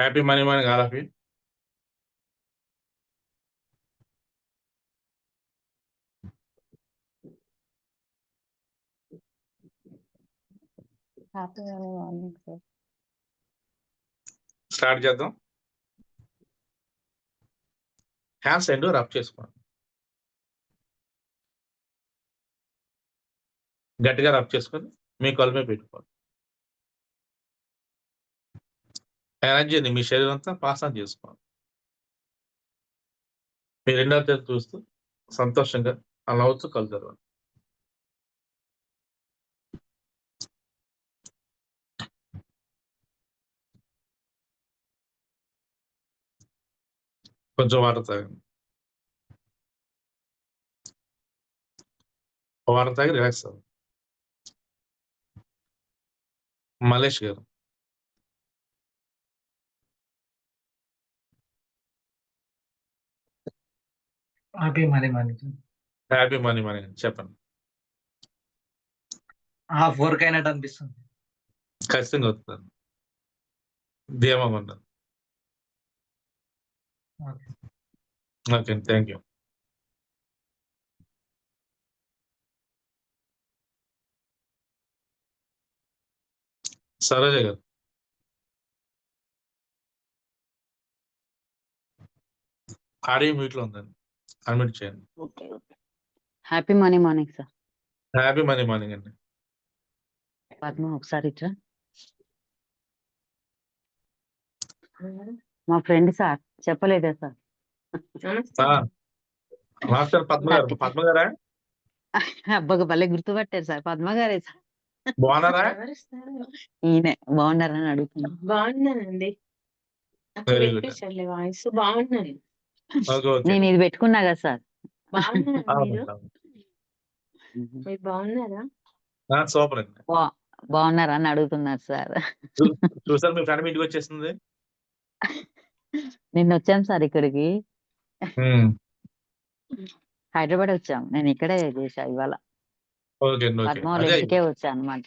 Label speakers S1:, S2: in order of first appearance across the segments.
S1: Happy money morning all of you
S2: happy morning sir
S1: start చేద్దాం. Hands రెండు rub చేసుకోండి. గట్టిగా రబ్ చేసుకొని మీ కళ్ళు మీద పెట్టుకోండి ఎనర్జీని మీ శరీరం అంతా పాస్ ఆన్ చేసుకోండి మీ రెండో తేదీ చూస్తూ సంతోషంగా అలా అవుతూ కళ్ళు కొంచెం వాటర్ తాగండి. వాటర్ తాగి రిలాక్స్ అవ్వండి. మలేష్ గారు.
S3: Happy money money
S1: happy money money చెప్పండి.
S3: హాఫ్ వర్క్ అయినట్టు అనిపిస్తుంది.
S1: ఖచ్చితంగా వస్తుంది. ధీమంగా ఉండదు
S3: ఓకే.
S1: Thank you. సరోజ గారు. ఆడియో మ్యూట్లో ఉందండి. అన్మ్యూట్ చేయండి.
S2: Okay okay. Happy morning morning sir
S1: happy money morning అండి.
S2: పద్మ ఒకసారి ఇట్రా. మా ఫ్రెండ్ సార్ చెప్పలేదా సార్?
S1: మాస్టర్ పద్మ గారు పద్మ గారా?
S2: అబ్బగా భలే గుర్తుపట్టారు సార్ పద్మ గారే సార్.
S1: బాగున్నారా?
S2: ఈయనే బాగున్నారని అడుగుతున్నా.
S4: బాగున్నానండి. వాయిస్. బాగున్నాను.
S2: నేను ఇది పెట్టుకున్నా కదా సార్.
S4: బాగున్నారా మీరు?
S1: అవును.
S4: మీరు బాగున్నారా?
S1: ఆ, సూపర్ అండి.
S2: బా- బాగున్నారా అని అడుగుతున్నారు సార్.
S1: చూసారు మీ ఫ్రెండ్ ఇంటికి వచ్చేసింది?
S2: నిన్న వచ్చాం సార్ ఇక్కడికి. హైదరాబాద్ వచ్చాం. నేను ఇక్కడే చేసా ఇవాళ.
S1: ఓకే అండి ఓకే.
S2: పద్మ వాళ్ళ
S1: అదే
S2: ఇంటికే వచ్చా అనమాట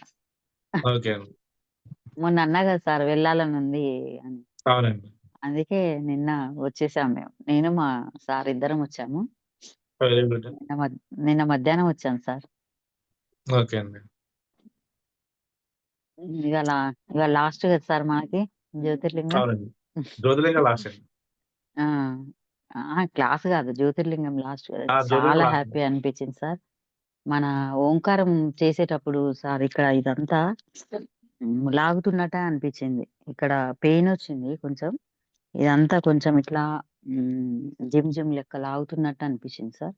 S2: మొన్న అన్నా కదా సార్ వెళ్ళాలని ఉంది అని.
S1: అవునండి.
S2: అందుకే నిన్న వచ్చేసాం మేము. నేను మా సార్ ఇద్దరం వచ్చాము.
S1: వెరీ గుడ్
S2: నిన్న మధ్- నిన్న మధ్యాహ్నం వచ్చాం సార్.
S1: ఓకే అండి.
S2: ఇవాళ ఇవాళ లాస్ట్ కదా సార్ మనకి జ్యోతిర్లింగం?
S1: అవునండి. జ్యోతిలింగ లాస్ట్ అండి.
S2: ఆ ఆ, క్లాస్ కాదు. జ్యోతిర్లింగం లాస్ట్ కదా.
S1: ఆ, జ్యోతిర్లింగం
S2: చాలా
S1: last.
S2: హ్యాపీ అనిపించింది సార్. మన ఓంకారం చేసేటప్పుడు సార్ ఇక్కడ ఇదంతా ఉమ్, లాగుతున్నట్టే అనిపించింది. ఇక్కడ పెయిన్ వచ్చింది కొంచెం. ఇదంతా కొంచెం ఇట్లా జిమ్ జిమ్ లెక్క లాగుతున్నట్టు అనిపించింది సార్.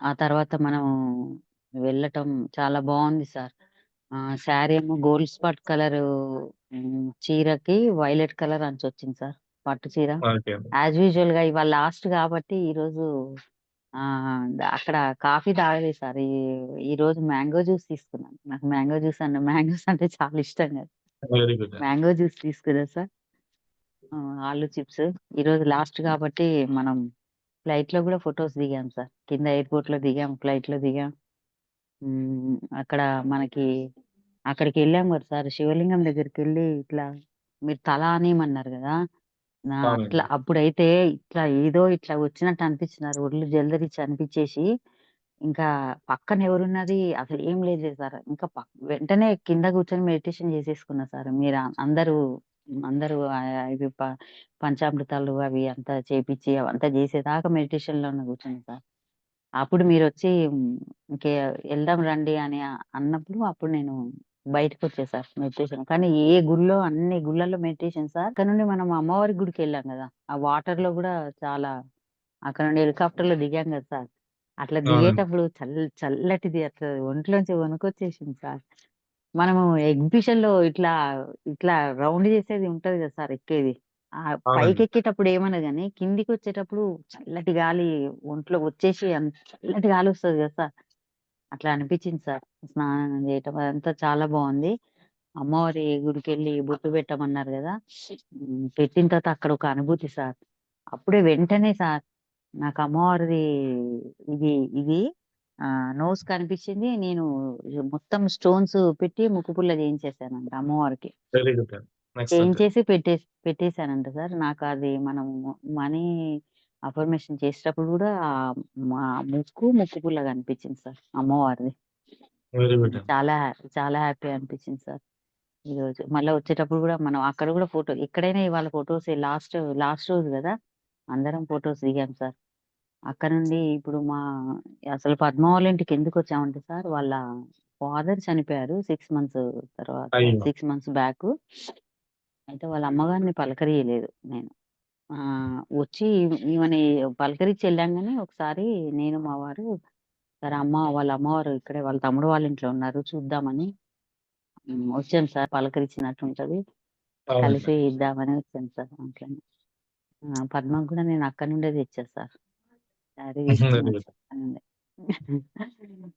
S2: ఆ తర్వాత మనం వెళ్ళటం చాలా బాగుంది సార్. ఆ శారీ ఏమో గోల్డ్ స్పాట్ కలర్ చీరకి వైలెట్ కలర్ అంచు వచ్చింది సార్. పట్టు చీర. యాజ్ యూజువల్గా ఇవాళ లాస్ట్ కాబట్టి ఈ రోజు అక్కడ కాఫీ తాగలేదు సార్. ఈ ఈ రోజు మ్యాంగో జ్యూస్ తీసుకున్నాను. నాకు మ్యాంగో జ్యూస్ అంటే మ్యాంగోస్ అంటే చాలా ఇష్టం కదా. మ్యాంగో జ్యూస్ తీసుకున్నా సార్. ఆలు చిప్స్. ఈ రోజు లాస్ట్ కాబట్టి మనం ఫ్లైట్లో కూడా ఫొటోస్ దిగాం సార్. కింద ఎయిర్పోర్ట్లో దిగాం ఫ్లైట్లో దిగాం అక్కడ మనకి అక్కడికి వెళ్ళాం కదా సార్. శివలింగం దగ్గరికి వెళ్ళి ఇట్లా మీరు తల అనేమన్నారు కదా. అట్లా అప్పుడైతే ఇట్లా ఏదో ఇట్లా వచ్చినట్టు అనిపించినారు. ఒళ్ళు జల్దరిచ్చి అనిపించేసి ఇంకా పక్కన ఎవరున్నది అసలు ఏం లేదు సార్. ఇంకా వెంటనే కింద కూర్చొని మెడిటేషన్ చేసేసుకున్నా సార్. మీరు అందరూ అందరూ ఇవి ప- పంచామృతాలు అవి అంతా చేపించి అవంతా చేసేదాకా మెడిటేషన్లోనే కూర్చున్నా సార్. అప్పుడు మీరు వచ్చి "ఉమ్, ఇంకే వెళ్దాం రండి అని అన్నప్పుడు అప్పుడు నేను బయటకు వచ్చేసారు మెడిటేషన్. కానీ ఏ గుళ్ళో అన్ని గుళ్ళల్లో మెడిటేషన్ సార్. అక్కడ నుండి మనం అమ్మవారి గుడికి వెళ్ళాం కదా. ఆ వాటర్లో కూడా చాలా అక్కడ నుండి హెలికాప్టర్లో దిగాం కదా సార్. అట్లా
S1: అవునండి.
S2: దిగేటప్పుడు చల్ల చల్లటిది అట్లా ఒంట్లోంచి వణుకొచ్చేసింది సార్. మనము ఎగ్జిబిషన్లో ఇట్లా ఇట్లా రౌండ్ చేసేది ఉంటది కదా సార్ ఎక్కేది. ఆ పైకి
S1: అవునండి.
S2: ఎక్కేటప్పుడు ఏమన్నా కానీ కిందికి వచ్చేటప్పుడు చల్లటి గాలి ఒంట్లో వచ్చేసి అంత చల్లటి గాలి వస్తుంది కదా సార్. అట్లా అనిపించింది సార్. స్నానం చేయటం అదంతా చాలా బాగుంది. అమ్మవారి గుడికి వెళ్ళి బొట్టు పెట్టమన్నారు కదా. ఉమ్, పెట్టిన తర్వాత అక్కడ ఒక అనుభూతి సార్. అప్పుడే వెంటనే సార్ నాకు అమ్మవారిది ఇది ఇది నోస్ కనిపించింది నేను మొత్తం స్టోన్స్ పెట్టి ముక్కు పుల్ల చేయించేసాను అమ్మవారికి
S1: వెరీ గుడ్ అండి నెక్స్ట్
S2: చేంజ్
S1: వచ్చేసి
S2: చేసి పెట్టేసి పెట్టేసానంట సార్. నాకు అది మనము మనీ అఫర్మేషన్ చేసేటప్పుడు ఆహ్, మా ముక్కు, ముక్కు పుల్ల కనిపించింది సార్ అమ్మవారిది.
S1: వెరీ గుడ్ అండి.
S2: చాలా చాలా హ్యాపీ అనిపించింది సార్. ఈరోజు మళ్ళా వచ్చేటప్పుడు గూడా మనం అక్కడ గూడా ఫోటో ఎక్కడైనా ఇవాళ ఫోటోసే లాస్ట్ లాస్ట్ రోజు గదా! అందరం ఫోటోస్ దిగాం సార్. అక్కడ నుండి ఇప్పుడు మా అసలు పద్మ వాళ్ళ ఇంటికి ఎందుకొచ్చామంటే సార్ వాళ్ళ ఫాదర్ చనిపోయారు 6 మంత్స్ తర్వాత
S1: అయ్యో!
S2: 6 మంత్స్ బ్యాకు. అయితే వాళ్ళ అమ్మగారిని పలకరియలేదు నేను. ఆహ్, వచ్చి ఈమెని పలకరించి ఎళ్ళాం గానీ ఒకసారి నేను మా వారు సరే అమ్మ వాళ్ళ అమ్మవారు ఇక్కడే వాళ్ళ తమ్ముడు వాళ్ళ ఇంట్లో ఉన్నారు చూద్దామని. వచ్చాం సార్ పలకరించినట్టుంటది.
S1: అవునండి.
S2: కలిసి ఇద్దామని వచ్చాను సార్ అట్లనే. ఆ! పద్మకి గూడా నేను అక్కడి నుండే తెచ్చా సార్. అట్లా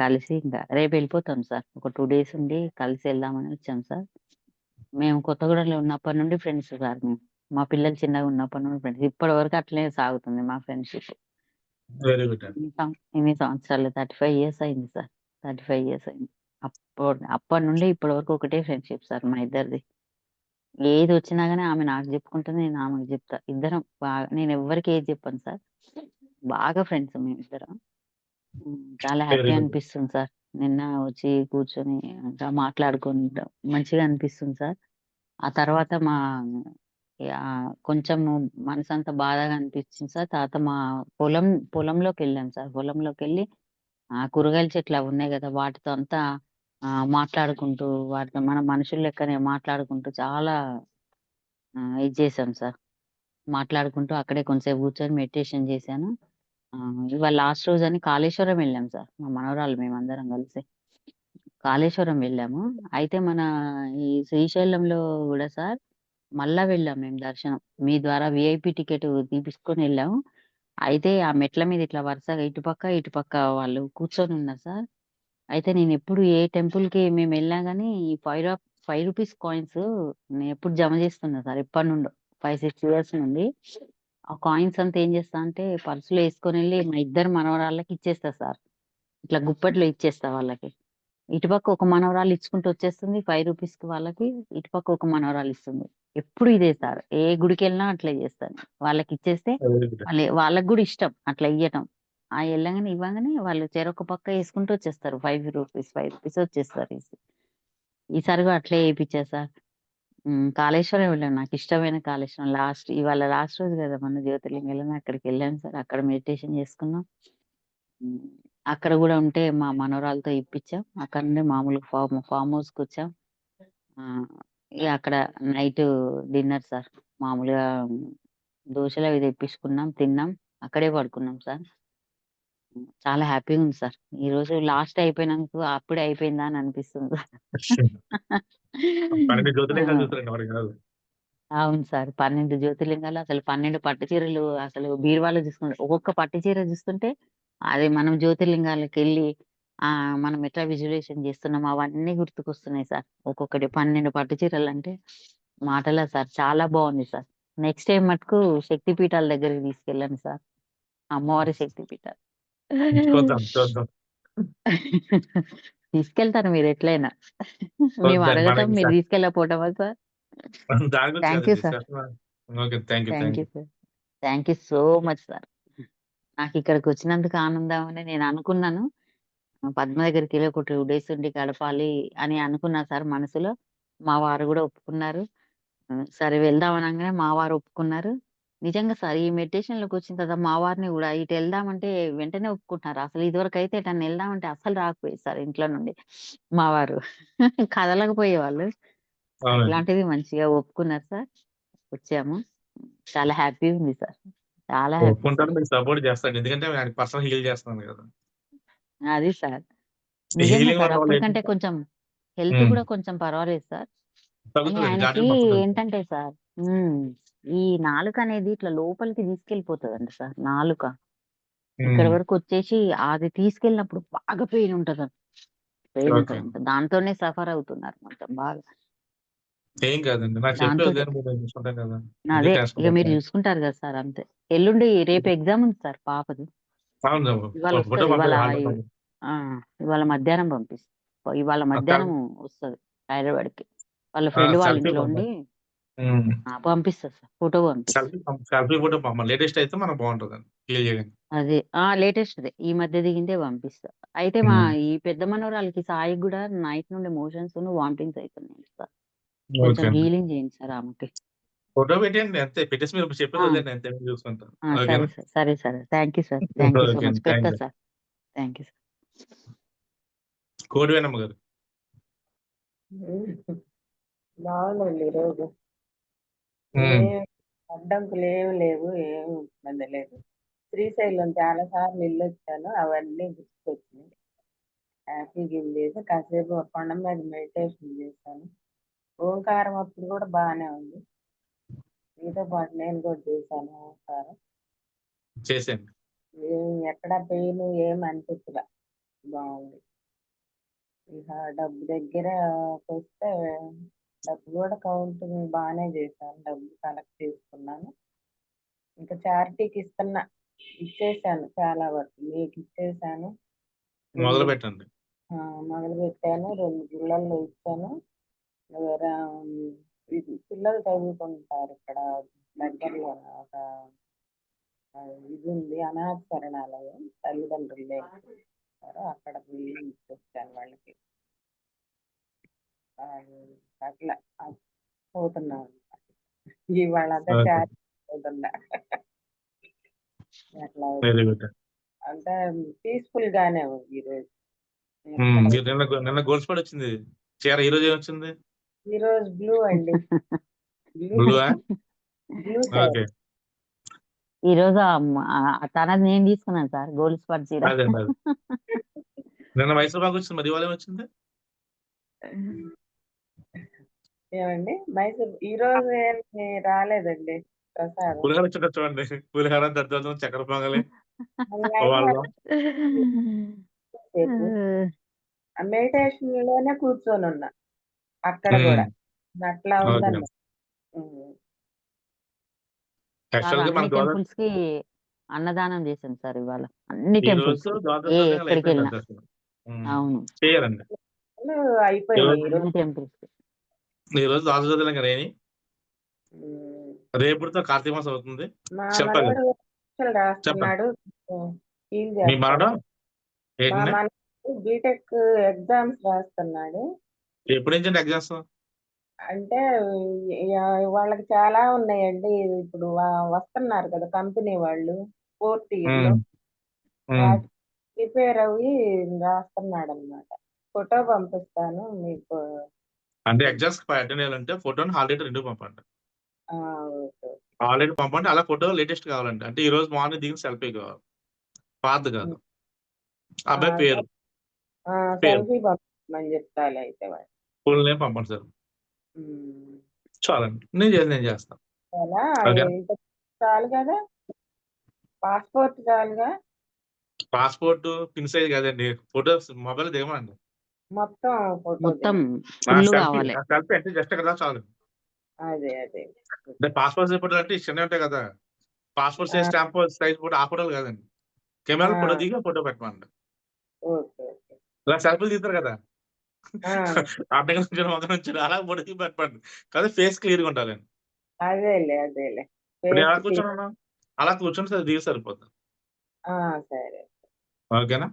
S2: కలిసి ఇంకా రేపెళ్ళిపోతాం సార్. ఒక 2 డేస్ ఉండి కలిసి ఎళ్దామని వచ్చాం సార్. మేము కొత్తగూడెంలో ఉన్నప్పటి నుండి ఫ్రెండ్స్ సార్ మేము. మా పిల్లలు చిన్నగా ఉన్నప్పటి నుండి ఫ్రెండ్స్. ఇప్పటి వరకు అట్లనే సాగుతుంది మా ఫ్రెండ్‌షిప్.
S1: వెరీ గుడ్
S2: ఇన్ని సంవత్సరాలు 35 ఇయర్స్ అయింది సార్. 35 ఇయర్స్ అయింది. అప్పటి అప్పటి నుండి ఇప్పటి వరకు ఒకటే ఫ్రెండ్‌షిప్ సార్ మా ఇద్దరిది. ఏదొచ్చినా గానీ ఆమె నాకు చెప్పుకుంటది. నేను ఆమెకు చెప్తా. ఇద్దరం బాగా నేను ఎవ్వరికీ ఏది చెప్పను సార్. బాగా ఫ్రెండ్స్ మేమిద్దరం. హ్మ్. చాలా
S1: వెరీ
S2: హ్యాపీ
S1: గుడ్.
S2: అనిపిస్తుంది సార్. నిన్న వచ్చి కూర్చొని ఇంకా మాట్లాడుకుంటాం. మంచిగా అనిపిస్తుంది సార్. ఆ తర్వాత మా యాహ్! కొంచెము మనసంతా బాధగా అనిపించింది సార్. తర్వాత మా పొలం పొలంలోకెళ్ళాం సార్. పొలంలోకెళ్ళి ఆహ్, కూరగాయల చెట్లు అవి ఉన్నాయి గదా! వాటితో అంతా మాట్లాడుకుంటూ వాటితో మన మనుషుల లెక్కనే మాట్లాడుకుంటూ చాలా ఆహ్, ఇది చేశాం సార్. మాట్లాడుకుంటూ అక్కడే కొంతసేపు కూర్చొని మెడిటేషన్ చేశాను. ఆహ్, ఇవాళ లాస్ట్ రోజని కాళేశ్వరం వెళ్ళాం సార్. మా మనవరాలు మేమందరం కలిసి. కాళేశ్వరం వెళ్ళాము. అయితే మన ఈ శ్రీశైలంలో గూడా సార్ మళ్ళా వెళ్ళాం మేము దర్శనం. మీ ద్వారా వీఐపీ టికెట్ తీపిచ్చుకొని వెళ్ళాము అయితే ఆ మెట్ల మీద ఇట్లా వరుసగా ఇటుపక్క, ఇటుపక్క వాళ్ళు కూర్చొనున్నారు సార్. అయితే నేనెప్పుడు ఏ టెంపుల్‌కి మేమెళ్ళినా గానీ ఈ ఫైవ్ ర రూ. 5 కాయిన్స్ నేనెప్పుడు జమ చేస్తున్నా సార్ ఎప్పటినుండో. 5, 6 ఇయర్స్ నుండి. ఆ కాయిన్స్ అంతా ఏం చేస్తా అంటే పర్స్‌లో ఏసుకొనెళ్ళి మా ఇద్దరు మనవరాళ్ళకి ఇచ్చేస్తా సార్. ఇట్లా గుప్పెట్లో ఇచ్చేస్తా వాళ్ళకి. ఇటుపక్క ఒక మనవరాలు ఇచ్చుకుంటూ వచ్చేస్తుంది. రూ. 5కి వాళ్ళకి. ఇటుపక్క ఒక మనవరాలు ఇస్తుంది. ఎప్పుడు ఇదే సార్. ఏ గుడికెళ్ళినా అట్లే చేస్తాను. వాళ్ళకిచ్చేస్తే
S1: గుడ్.
S2: మళ్ళీ వాళ్ళకి గూడా ఇష్టం అట్లా ఇయ్యటం. ఆ వెళ్ళగానే ఇవ్వంగానే వాళ్ళు చెరొక పక్క వేసుకుంటూ వచ్చేస్తారు. ఫైవ్ రూపీస్ ఫైవ్ రూపీస్ వచ్చేస్తారు ఈసారి కూడా అట్లే ఏపిచ్చా సార్. హ్మ్. కాళేశ్వరం వెళ్ళాం. నాకిష్టమైన కాళేశ్వరం. లాస్ట్ ఇవాళ లాస్ట్ రోజు కదా మన జ్యోతిర్లింగాలని అక్కడికెళ్ళాను సార్. అక్కడ మెడిటేషన్ చేసుకున్నాం. అక్కడ కూడా ఉంటే మా మనవరాలతో ఇప్పిచ్చాం. అక్కడ నుండి మామూలుగా ఫార్మ్ ఫార్మ్ హౌస్‌కొచ్చాం. ఆ! అక్కడ నైట్ డిన్నర్ సార్. మామూలుగా దోశలు అవి తెప్పించుకున్నాం. తిన్నాం. అక్కడే పడుకున్నాం సార్. చాలా హ్యాపీగా ఉంది సార్. ఈరోజు లాస్ట్ అయిపోయినందుకు అప్పుడే అయిపోయిందా అని అనిపిస్తుంది సార్.
S1: 12 జ్యోతిర్లింగాలు
S2: ఆ!
S1: చూసారండి మరి కాదు.
S2: అవును సార్. 12 జ్యోతిర్లింగాలు అసలు 12 పట్టు చీరలు అసలు బీరువాలో చూసుకుంటే ఒక్కొక్క పట్టు చీర చూస్తుంటే అది మనం జ్యోతిర్లింగాలకెళ్ళి ఆహ్, మనం ఎట్లా విజువలైజేషన్ చేస్తున్నామో అవన్నీ గుర్తుకొస్తున్నాయి సార్. ఒక్కొక్కటి 12 పట్టు చీరలంటే మాటలా సార్. చాలా బావుంది సార్. నెక్స్ట్ టైమ్ మటుకు శక్తి పీఠాల దగ్గరికి తీసుకెళ్ళండి సార్. అమ్మవారి శక్తి
S1: చూద్దాం. చూద్దాం.
S2: తీసుకెళ్తారు మీరెట్లైనా. మేము
S1: చూద్దాం.
S2: అడగటం
S1: మనకి
S2: మీరు
S1: స
S2: తీసుకెళ్ళకపోవటమా సార్?
S1: దాని గురించి
S2: థాంక్ యూ
S1: కాదండి.
S2: Sir.
S1: Okay. Thank you.
S2: Sir. Thank you so much sir. నాకిక్కడికొచ్చినందుకు ఆనందం అని నేను అనుకున్నాను. పద్మ దగ్గరికెళ్ళి ఒక 2 డేస్ ఉండి గడపాలి అని అనుకున్నా సార్ మనసులో. మా వారు గూడా ఒప్పుకున్నారు. హ్మ్. సరే వెళ్దాం అనంగానే మా వారు ఒప్పుకున్నారు. నిజంగా సార్ ఈ మెడిటేషన్‌లోకొచ్చిన తర్వాత మా వారిని గూడా ఇటెళ్దామంటే వెంటనే ఒప్పుకుంటున్నారు. అసలు ఇదివరకైతే ఎటన్నా ఎళ్దామంటే అస్సలు రాకపోయేది సార్ ఇంట్లో నుండి మా వారు. కదలకపోయేవాళ్ళు.
S1: అవునండి.
S2: అట్లాంటిది మంచిగా ఒప్పుకున్నారు సార్. వచ్చాము. చాలా హ్యాపీగా ఉంది సార్. చాలా హ్యాపీ
S1: ఒప్పుకుంటారు.
S2: సార్.
S1: మీకు సపోర్ట్ చేస్తాడు. ఎందుకంటే పర్సనల్ హీల్ కదా!
S2: అది సార్. నిజంగా
S1: హీలింగ్
S2: సార్.
S1: వల్ల
S2: అప్పటికంటే కొంచెం హెల్త్
S1: హ్మ్.
S2: గూడా కొంచెం పర్వాలేదు సార్. కానీ
S1: తగ్గుతదండి.
S2: ఆయనకి
S1: ఘాటులు పడతది.
S2: ఏంటంటే సార్ హ్మ్. ఈ నాలుకనేది ఇట్లా లోపలికి తీసుకెళ్ళిపోతదంట సార్ నాలుక. ఇక్కడి
S1: హ్మ్.
S2: వరకొచ్చేసి అది తీసుకెళ్ళినప్పుడు బాగా పెయిన్ ఉంటదంట. పెయిన్. దాంతోనే సఫర్ అవుతున్నారు మొత్తం బాగా.
S1: ఏం కాదండి. నాకు చూసుకుంటాం కదా!
S2: అదే.
S1: టెన్షన్
S2: ఇగ మీరు? చూసుకుంటారు గదా సార్ అంతే. ఎల్లుండి రేపు ఎగ్జామ్ ఉంది సార్ పాపది.
S1: అవును.
S2: ఇవాళ
S1: ఫోటో
S2: వస్తది. ఇవాళ. ఆ! ఇవాళ మధ్యాహ్నం పంపిస్తా. ఇవాళ మధ్యాహ్నం వస్తది హైదరాబాద్‌కి. వాళ్ళ ఫ్రెండ్ వాళ్ళ ఇంట్లో ఉండి పంపిస్తా సార్. ఫోటో పంపిస్తా
S1: సెల్ఫీ ఫోటో పంపండి లేటెస్ట్ అయితే మనకు బాగుంటుంది క్లియర్
S2: అదే ఆ లేటెస్ట్ ఈ మధ్య దిగిందే పంపిస్తా. అయితే మా ఈ పెద్ద మనవరాలకి సాయి కూడా నైట్ నుండి మోషన్స్ వామిటింగ్స్ అవుతున్నాయి సార్. కొంచెం హీలింగ్ చేయండి సార్ ఆమెకి.
S1: ఫోటో పెట్టండి అంతే. పెట్టేసి మీరు చెప్పేది అంతే
S2: ఆ, సరే సార్ సరే సరే. Thank you sir thank you so much పెడతా sir. Thank you sir
S1: Kodi Venamma గారు.
S5: బాగుందండి ఈరోజు
S1: ఉమ్,
S5: ఏం అడ్డంకులు ఏమి లేవు ఏమి ఇబ్బంది లేదు. శ్రీశైలం చాలా సార్లు వెళ్ళొచ్చాను అవన్నీ గుర్తుకొచ్చినాయి. హ్యాపీగా ఇది చేసి కాసేపు ఆ కొండ మీద మెడిటేషన్ చేశాను. ఓంకారం అప్పుడు కూడా బాగానే ఉంది. మీతో పాటు నేను కూడా చేశాను ఓంకారం.
S1: చేసేయండి.
S5: ఏం ఎక్కడ పెయిన్ ఏం అనిపించలే. బాగుంది. ఇక డబ్బు దగ్గర వస్తే డబ్బు కూడా కౌంట్ బాగానే చేశాను. డబ్బు కలెక్ట్ చేసుకున్నాను. ఇంకా చారిటీకి ఇస్తున్నా ఇచ్చేసాను చాలా వరకు. మీకు ఇచ్చేసాను
S1: మొదలు పెట్టండి.
S5: ఆ, మొదలు పెట్టాను. రెండు గుళ్ళల్లో ఇచ్చాను. వేరే ఇది పిల్లలు చదువుకుంటారు ఇక్కడ. దగ్గరలో ఒక ఇది ఉంది. అనాథ శరణాలయం. తల్లిదండ్రులు లేకపోతారు అక్కడ పోయి ఇచ్చొచ్చాను వాళ్ళకి. అట్లా పోతున్నా అట్లా
S1: వెరీ గుడ్
S5: అంతా పీస్ఫుల్ గానే ఈరోజు ఎక్కడ
S1: నిన్న నిన్న గోల్స్ పడి వచ్చింది. చీర ఈ రోజు ఏమొచ్చింది?
S5: ఈరోజు బ్లూ అండి. Blue
S1: blue
S5: blue
S1: okay.
S2: ఈ రోజు తనది నేను తీసుకున్నాను సార్ గోల్డ్ స్పాట్ చీర.
S1: నిన్న మైసూర్ బాగా వచ్చింది మరి ఇవాళ ఏమొచ్చింది?
S5: ఏమండి? మైసూర్ ఈ రోజు ఏమి రాలేదండి ప్రసాదం.
S1: పులిహార వచ్చింది చూడండి. పులిహార దద్దోజనం చక్కెర పొంగలి. వాళ్ళు
S5: మెడిటేషన్లోనే కూర్చొని ఉన్నా. అక్కడ కూడా. అట్లా
S1: ఓకే.
S5: ఉందన్న ఉమ్.
S1: యాక్చువల్
S2: బాగా
S1: గా మన
S2: అన్ని
S1: గోదావరి
S2: టెంపుల్స్కి అన్నదానం చేశాం సార్ ఇవాళ. అన్ని
S1: ఈ
S2: టెంపుల్స్
S1: రోజు
S2: కి
S1: ద్వాదశ
S2: ఏ
S1: జ్యోతిర్లింగాలు
S2: ఎక్కడికి వెళ్ళినా
S1: అయిపోయిందంట అసలు. ఉమ్.
S2: అవును.
S1: చేయరండి
S5: అయిపోయినాయి
S1: ఈరోజు
S5: ఈరోజు
S2: అన్ని టెంపుల్స్.
S1: ఈ రోజు జ్యోతిర్లింగాలు ఏని
S5: ఉమ్.
S1: రేపుతో కార్తీక మాసం అవుతుంది. చెప్పండి. చెప్పండి మీ మనడం
S5: బీటెక్ ఎగ్జామ్స్ రాస్తున్నాడు.
S1: ఎప్పుడు నుంచి ఎగ్జామ్స్
S5: అంటే వాళ్ళకి చాలా ఉన్నాయండి. ఇప్పుడు వస్తున్నారు కదా కంపెనీ వాళ్ళు ఫోర్త్ ఇయర్ ప్రిపేర్ అయ్యి రాస్తున్నాడు అనమాట ఫోటో పంపిస్తాను మీకు.
S1: అంటే ఎగ్జామ్స్ అటెండ్ చేయాలంటే ఫోటోని హాల్ డేట్ రెండు పంపండి.
S5: ఆ, ఓకే.
S1: హాల్ డేట్ పంపండి అలా ఫోటో లేటెస్ట్ కావాలండి. అంటే ఈ రోజు మార్నింగ్ దిగిన సెల్ఫీ కావాలి. పాత కాదు. అబ్బాయి పేరు. ఫుల్ నేమ్ పంపండి సార్. చాలండి. నేను చేసి నేను చేస్తాను
S5: చాలా కదా? పాస్పోర్ట్ చాలుగా?
S1: పాస్పోర్ట్ పిన్ సైజ్ కదండి. ఫోటోస్ మొబైల్ దిగమండి.
S5: మొత్తం
S2: మొత్తం ఫుల్
S1: సెల్ఫీ
S2: కావాలి.
S1: నా సెల్ఫీ అంటే జస్ట్ కదా చాలు.
S5: అదే
S1: పాస్పోర్ట్ సైజ్ ఫోటోలు అంటే చిన్నవి ఉంటాయి కదా. Passport size stamp size photo ఆ ఫోటోలు కాదండి. కెమెరా ఫోటో దిగి ఫోటో పెట్టమండి
S5: ఓకే ఓకే.
S1: ఇలా సెల్ఫీలు తీస్తారు కదా.
S5: ఆ,
S1: అడ్డగా నుంచి మొక్క నుంచి అలా ఫోటో దిగి పెట్టమండి కదా ఫేస్ క్లియర్గా ఉండాలండి.
S5: అదేలే అదేలే.
S1: ఇప్పుడు నేను
S5: ఫేస్
S1: అలా కూర్చొని ఉన్నాను అలా కూర్చొని సరే దిగి సరిపోతుంది
S5: సరే.
S1: ఓకేనా?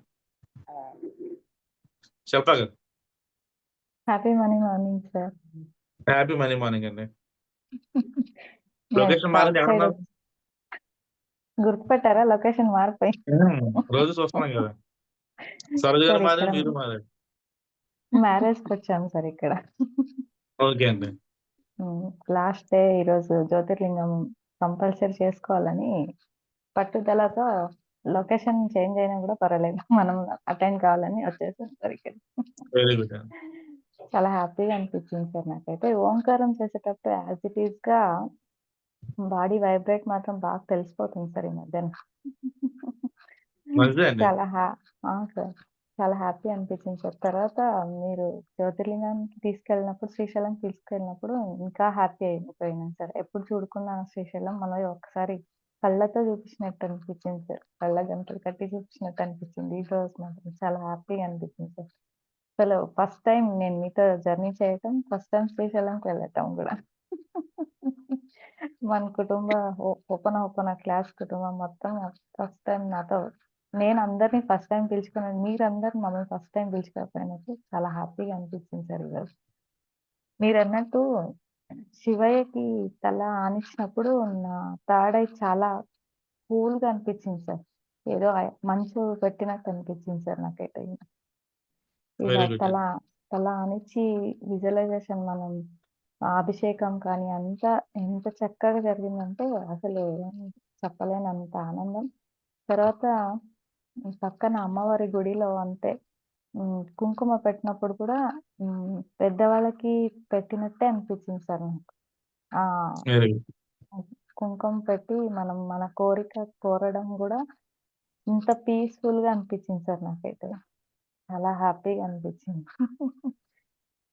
S5: ఆ,
S1: చెప్పా కదా
S6: happy morning morning sir
S1: happy money morning అండి లొకేషన్ మారింది ఎక్కడున్నారు
S6: గుర్తుపెట్టారా? లొకేషన్ మారిపోయి
S1: రోజు చూస్తున్నాం కదా. సరోజ్ గారు
S6: ఇక్కడ
S1: మీరు మాది
S6: మ్యారేజ్కి వచ్చాము సార్ ఇక్కడ.
S1: ఓకే అండి.
S6: లాస్ట్ డే ఈరోజు జ్యోతిర్లింగం కంపల్సరీ చేసుకోవాలని పట్టుదలతో లొకేషన్ చేంజ్ అయినా కూడా పర్వాలేదు. మనం అటెండ్ కావాలని వచ్చేసాం
S1: వెరీ గుడ్
S6: చాలా హ్యాపీగా అనిపించింది సార్ నాకైతే. ఓంకారం చేసేటప్పుడు యాజ్ ఇట్ ఈస్గా బాడీ వైబ్రేట్ మాత్రం బాగా తెలిసిపోతుంది సార్ ఈ మధ్యన. చాలా హ్యా సార్. చాలా హ్యాపీ అనిపించింది సార్. తర్వాత మీరు జ్యోతిర్లింగానికి తీసుకెళ్ళినప్పుడు శ్రీశైలం తీసుకెళ్ళినప్పుడు ఇంకా హ్యాపీ అయిపోయినాను సార్. ఎప్పుడు చూడుకున్న శ్రీశైలం మనం ఒక్కసారి కళ్ళతో చూపించినట్టు అనిపించింది సార్. కళ్ళ గంటలు కట్టి చూపించినట్టు అనిపించింది. ఈ రోజు మాత్రం చాలా హ్యాపీగా అనిపించింది సార్. అసలు ఫస్ట్ టైం నేను మీతో జర్నీ చేయటం ఫస్ట్ టైం శ్రీశైలంకి వెళ్ళటం కూడా. మన కుటుంబ ఓ- ఓపెన్ ఓపెన్ క్లాస్ కుటుంబం మొత్తం ఫస్ట్ టైం నాతో నేను అందరినీ ఫస్ట్ టైం పిలుచుకున్నాను మీరందరూ మమ్మల్ని ఫస్ట్ టైం పిలుచుకోకపోయినట్టు చాలా హ్యాపీగా అనిపించింది సార్ ఈరోజు మీరు అన్నట్టు శివయ్యకి తల ఆనిచ్చినప్పుడు నా థర్డ్ ఐ చాలా కూల్గా అనిపించింది సార్. ఏదో మంచు పెట్టినట్టు అనిపించింది సార్ నాకైతే. ఇలా. తల తల ఆనిచ్చి విజువలైజేషన్ మనం అభిషేకం కానీ అంతా ఎంత చక్కగా జరిగిందంటే అసలు చెప్పలేనంత ఆనందం. తర్వాత పక్కన అమ్మవారి గుడిలో అంతే. కుంకుమ పెట్టినప్పుడు కూడా పెద్దవాళ్ళకి పెట్టినట్టే అనిపించింది సార్ నాకు. ఆ
S1: వెరీ గుడ్
S6: కుంకుమ పెట్టి మనం మన కోరిక కోరడం కూడా ఇంత పీస్ఫుల్గా అనిపించింది సార్ నాకైతే. చాలా హ్యాపీగా అనిపించింది.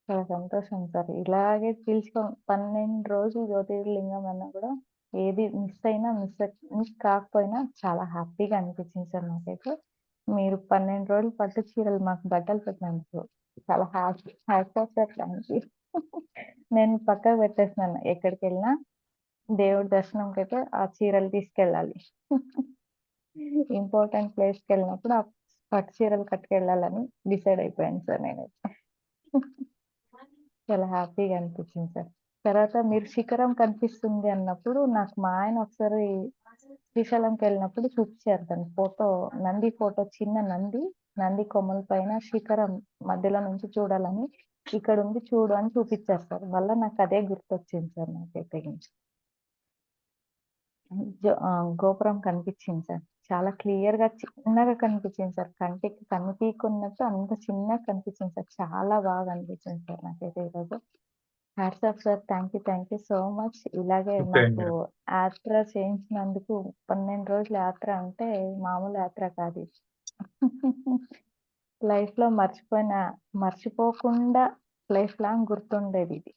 S6: చాలా సంతోషం సార్. ఇలాగే పిలుచుకో పన్నెండు రోజులు జ్యోతిర్లింగం అన్నా కూడా ఏది మిస్ అయినా మిస్ మిస్ కాకపోయినా చాలా హ్యాపీగా అనిపించింది సార్ నాకైతే. మీరు పన్నెండు రోజులు పట్టు చీరలు మాకు బట్టలు పెట్టినందుకు చాలా happy happy sir thank you నేను పక్కకు పెట్టేస్తున్నాను. ఎక్కడికి వెళ్ళినా దేవుడి దర్శనంకి అయితే ఆ చీరలు తీసుకెళ్ళాలి. ఇంపార్టెంట్ ప్లేస్కి వెళ్ళినప్పుడు ఆ పట్టు చీరలు కట్టుకెళ్ళాలని డిసైడ్ అయిపోయాను సార్ నేనైతే. చాలా హ్యాపీగా అనిపించింది సార్. తర్వాత మీరు శిఖరం కనిపిస్తుంది అన్నప్పుడు నాకు మా ఆయన ఒకసారి శ్రీశైలంకి వెళ్ళినప్పుడు చూపించారు దాని ఫోటో నంది ఫోటో చిన్న నంది. నంది కొమ్మల పైన శిఖరం మధ్యలో నుంచి చూడాలని ఇక్కడ ఉంది చూడు అని చూపించారు సార్ వల్ల నాకు అదే గుర్తొచ్చింది సార్ నాకైతే జో- గోపురం కనిపించింది సార్. చాలా క్లియర్గా చిన్నగా కనిపించింది సార్. కంటికి కనిపించుకున్నట్టు అంత చిన్నగా కనిపించింది సార్. చాలా బాగా అనిపించింది సార్ నాకైతే ఈరోజు hats off sir thank you thank you so much ఇలాగే నాకు. యాత్ర చేయించినందుకు పన్నెండు రోజుల యాత్ర అంటే మామూలు యాత్ర కాదు. లైఫ్లో మర్చిపోయిన మర్చిపోకుండా లైఫ్ లాంగ్ గుర్తుండేది ఇది.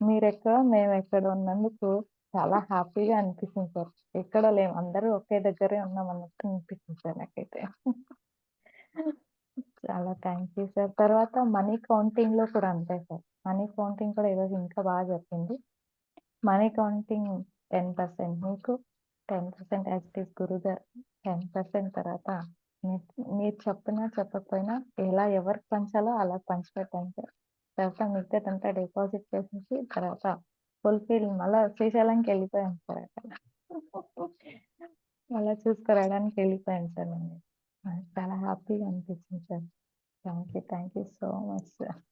S6: మీరు ఎక్కడ మేము ఎక్కడ ఉన్నందుకు చాలా హ్యాపీగా అనిపిస్తుంది సార్. ఎక్కడ లేము అందరూ ఒకే దగ్గరే ఉన్నాం అన్నట్టు అనిపిస్తుంది సార్ నాకైతే. చాలా థ్యాంక్ యూ సార్. తర్వాత మనీ కౌంటింగ్లో కూడా అంతే సార్. మనీ కౌంటింగ్ కూడా ఈరోజు ఇంకా బాగా చెప్పింది మనీ కౌంటింగ్ టెన్ పర్సెంట్ మీకు టెన్ పర్సెంట్ యాక్టివ్ ఇట్ గురుగారు టెన్ పర్సెంట్ తర్వాత మీరు చెప్పినా చెప్పకపోయినా ఎలా ఎవరికి పంచాలో అలా పంచిపెట్టాను సార్. తర్వాత మిగతాదంతా డిపాజిట్ చేసేసి తర్వాత ఫుల్ఫిల్ మళ్ళీ శ్రీశైలంకి వెళ్ళిపోయాను సార్ అక్కడ. మళ్ళీ చూసుకురావడానికి వెళ్ళిపోయాను సార్ నేను చాలా హ్యాపీగా అనిపించింది sir thank you thank you so much sir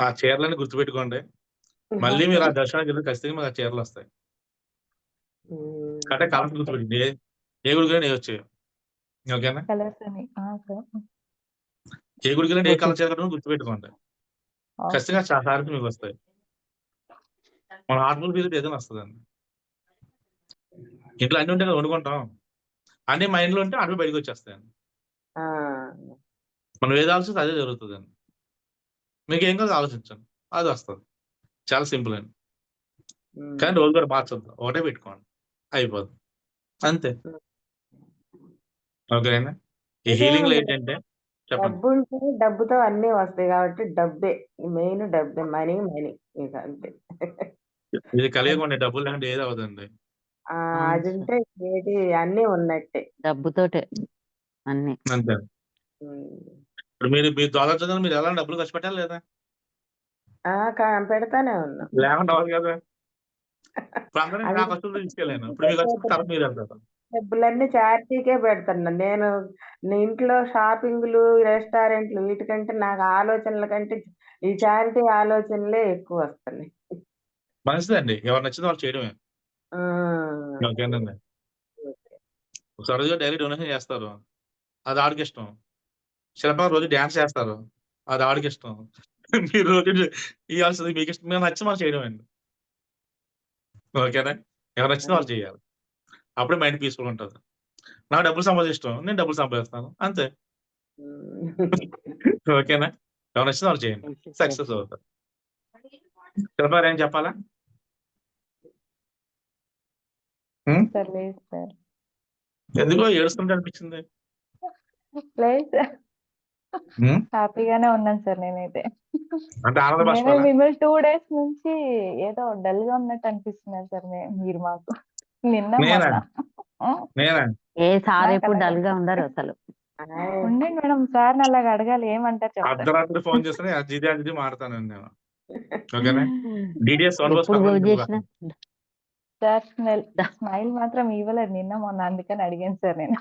S1: ఆ చీరలని గుర్తుపెట్టుకోండి. మళ్ళీ మీరు ఆ దర్శనానికి వెళ్తే ఖచ్చితంగా మీకు ఆ చీరలు వస్తాయి. అంటే కలర్ గుర్తుపెట్టుకోండి. ఏ- గుడికి ఏ వచ్చాయి. ఓకేనా?
S6: కలర్స్ అని
S1: ఏ గుడికి ఏ కలర్ చీర కట్టుకుని గుర్తుపెట్టుకోండి. ఖచ్చితంగా చా- సారీస్ మీకు వస్తాయి. మన హార్ట్ఫుల్ ఫీల్ ఏదైనా వస్తుందండి. ఇంట్లో అన్ని ఉంటే కదా వండుకుంటాం. అన్ని మైండ్లో ఉంటే అవి బయటకు వచ్చేస్తాయండి మనం ఏది ఆలోచిస్తే అదే జరుగుతుందండి. మీకు ఏం కాదు ఆలోచించండి. అది వస్తుంది. చాలా సింపుల్ అండి. కానీ రోజు కూడా మార్చొద్దు. ఒకటే పెట్టుకోండి. అయిపోద్ది. అంతే. ఓకేనా ఈ హీలింగ్లో ఏంటంటే చెప్పండి.
S5: డబ్బు ఉంటే డబ్బుతో అన్ని వస్తాయి కాబట్టి డబ్బే. మెయిన్ డబ్బే. Money money. ఇక అంతే.
S1: ఇది కలియకుండా డబ్బులు లేకుంటే ఏది అవ్వదండి.
S5: ఆ,
S2: అవును
S5: అది
S2: సార్.
S5: ఉంటే ఏది అన్ని ఉన్నట్టే.
S2: డబ్బుతోటే. అన్ని.
S1: అంతే.
S5: ఉమ్.
S1: ఇప్పుడు మీరు మీరు డాలర్ చదివిన మీరు ఎలా డబ్బులు ఖర్చు పెట్టాలి లేదా?
S5: ఆ, కా- పెడతానే ఉన్నాం.
S1: లేకుండా అవ్వదు కదా. ఇప్పుడు అందరూ
S5: అది-
S1: నా ఖర్చులు తీసుకెళ్ళాను. ఇప్పుడు మీ ఖర్చు తర్వాత మీరు వెళ్తారు
S5: డబ్బులన్నీ చారిటీకే పెడుతున్నా. నేను నా ఇంట్లో షాపింగ్లు రెస్టారెంట్లు వీటికంటే నాకు ఆలోచనల కంటే ఈ చారిటీ ఆలోచనలే ఎక్కువ వస్తున్నాయి.
S1: మంచిదండి. ఎవరు నచ్చింది వాళ్ళు చేయడమే. ఓకేనండి ఒకసారి రోజు డైలీ డొనేషన్ చేస్తారు. అది ఆడికి ఇష్టం. శిల్ప రోజు డ్యాన్స్ చేస్తారు. అది ఆడికి ఇష్టం. మీరు రోజు ఇవ్వాల్సింది మీకు ఇష్టం. మేము నచ్చింది వాళ్ళు చేయడం అండి. ఓకేనా? ఎవరు నచ్చింది వాళ్ళు చేయాలి. అప్పుడే మైండ్ పీస్ఫుల్ ఉంటుంది. నాకు డబ్బులు సంపాదిస్తాం నేను డబ్బులు సంపాదిస్తాను. అంతే. ఓకేనా? ఎవరు నచ్చింది వాళ్ళు చేయండి. సక్సెస్ అవుతారు. శిల్ప ఏం చెప్పాలా
S6: సార్ లేదు సార్.
S1: ఎందుకో ఏడుస్తుంటే అనిపించింది?
S6: లేదు. సార్
S1: ఉమ్,
S6: హ్యాపీగానే ఉన్నాను సార్ నేనైతే.
S1: అంటే ఆనంద
S6: నేను మిమ్మల్ని టూ డేస్ నుంచి ఏదో డల్గా ఉన్నట్టు అనిపిస్తున్నారు సార్ మీరు మాకు. నిన్న
S1: నేనా?
S2: ఏ సార్ ఎప్పుడు. డల్గా ఉండరు అసలు.
S6: ఉండండి మేడం సార్ అలాగ అడగాలి ఏమంటారు
S1: అర్ధరాత్రి ఫోన్ చేస్తే అజిది అజిది నేను. ఓకేనా? డిడిఎస్ వన్
S2: ఎప్పుడు ఫోన్ చేసినా
S6: సార్ స్మైల్ మాత్రం ఇవ్వలేదు. నిన్న మొన్న అందుకని అడిగాను సార్ నేను.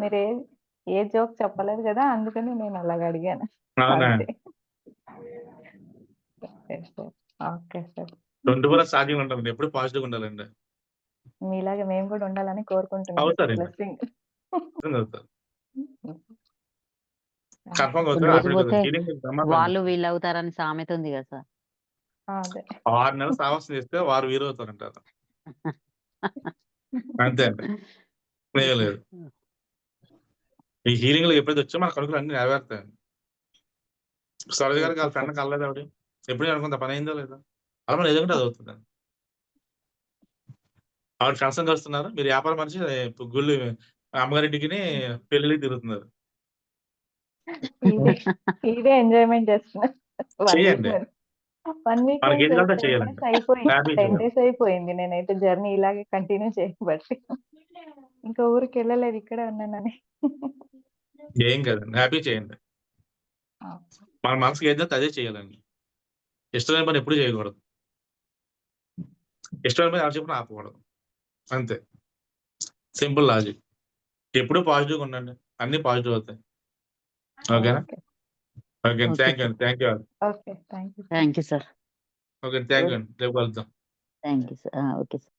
S6: మీరు ఏ ఏ జోక్ చెప్పలేదు కదా అందుకని నేను అలాగ అడిగాను. Okay sir.
S1: ఫోర్ ఛార్జింగ్ ఉంటుంది ఎప్పుడు పాజిటివ్ ఉండాలండి.
S6: మీలాగే మేము కూడా ఉండాలని కోరుకుంటున్నాం
S2: వాళ్ళు వీళ్ళు అవుతారని సామెత ఉంది కదా సార్.
S1: ఆరు నెలలు సాహసం చేస్తే వారు వీరు అవుతారంటారు అంతే అండి. లేదు ఈ హీలింగ్లో ఎప్పుడైతే వచ్చో మన కడుపులు అన్ని నెరవేరుతాయండి సరోజ గారికి వాళ్ళ ఫ్రెండ్ కలలేదు ఆవిడ? ఎప్పుడు అనుకుంటా పని అయిందో లేదో? అలా మనం ఎదుగుంటే అది అవుతుంది ఆవిడ ఫ్రెండ్స్ కలుస్తున్నారు. మీరు వ్యాపారం మనిషి గుళ్ళు అమ్మగారింటికి పెళ్ళి తిరుగుతున్నారు.
S6: ఇదే ఎంజాయ్మెంట్ చేస్తున్నా వన్ వీక్
S1: మనకి.
S6: అయిపోయింది టెన్. డేస్ అయిపోయింది నేనైతే జర్నీ ఇలాగే కంటిన్యూ చేయబట్టి. ఇంకా ఊరికి వెళ్ళలేదు ఇక్కడే ఉన్నానని.
S1: ఏం కదండి హ్యాపీ చేయండి. మన మనసుకి ఏదో అదే చేయాలండి. ఇష్టమైన పని ఎప్పుడు చేయకూడదు. ఇష్టమైన పని ఎవరు చెప్పిన ఆపకూడదు. అంతే. సింపుల్ లాజిక్ ఎప్పుడు పాజిటివ్గా ఉండండి. అన్ని పాజిటివ్ అవుతాయి. ఓకేనా
S2: Okay,
S1: Okay. thank
S2: you,
S1: thank you.
S6: Okay, thank you.
S2: Thank you, sir.
S1: Okay, thank you. They're welcome. Thank
S2: you, sir. Ah, okay, sir.